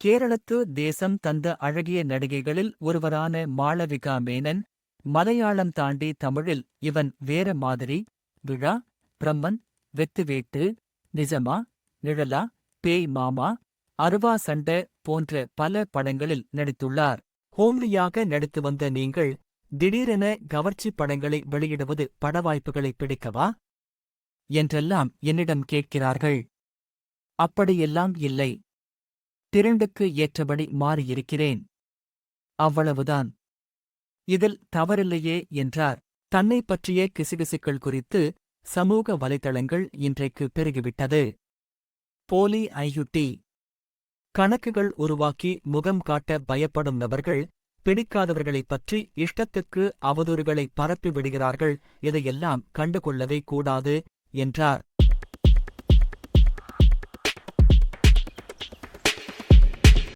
கேரளத்து தேசம் தந்த அழகிய நடிகைகளில் ஒருவரான மாளவிகா மேனன் மலையாளம் தாண்டி தமிழில் இவன் வேற மாதிரி விழா பிரம்மன் வெத்துவேட்டு நிஜமா நிழலா பேய் மாமா அருவா சண்ட போன்ற பல படங்களில் நடித்துள்ளார். ஹோம்லியாக நடித்து வந்த நீங்கள் திடீரென கவர்ச்சி படங்களை வெளியிடுவது படவாய்ப்புகளை பிடிக்கவா? என்றெல்லாம் என்னிடம் கேட்கிறார்கள். அப்படியெல்லாம் இல்லை. திரண்டுக்கு ஏற்றபடி மாறியிருக்கிறேன். அவ்வளவுதான். இதில் தவறில்லையே என்றார். தன்னை பற்றிய கிசுகிசுக்கள் குறித்து சமூக வலைதளங்கள் இன்றைக்கு பெருகிவிட்டது. போலி ஐயுட்டி. கணக்குகள் உருவாக்கி முகம் காட்ட பயப்படும் நபர்கள் பிடிக்காதவர்களைப் பற்றி இஷ்டத்துக்கு அவதூறுகளை பரப்பி விடுகிறார்கள் இதையெல்லாம் கண்டுகொள்ளவே கூடாது என்றார்.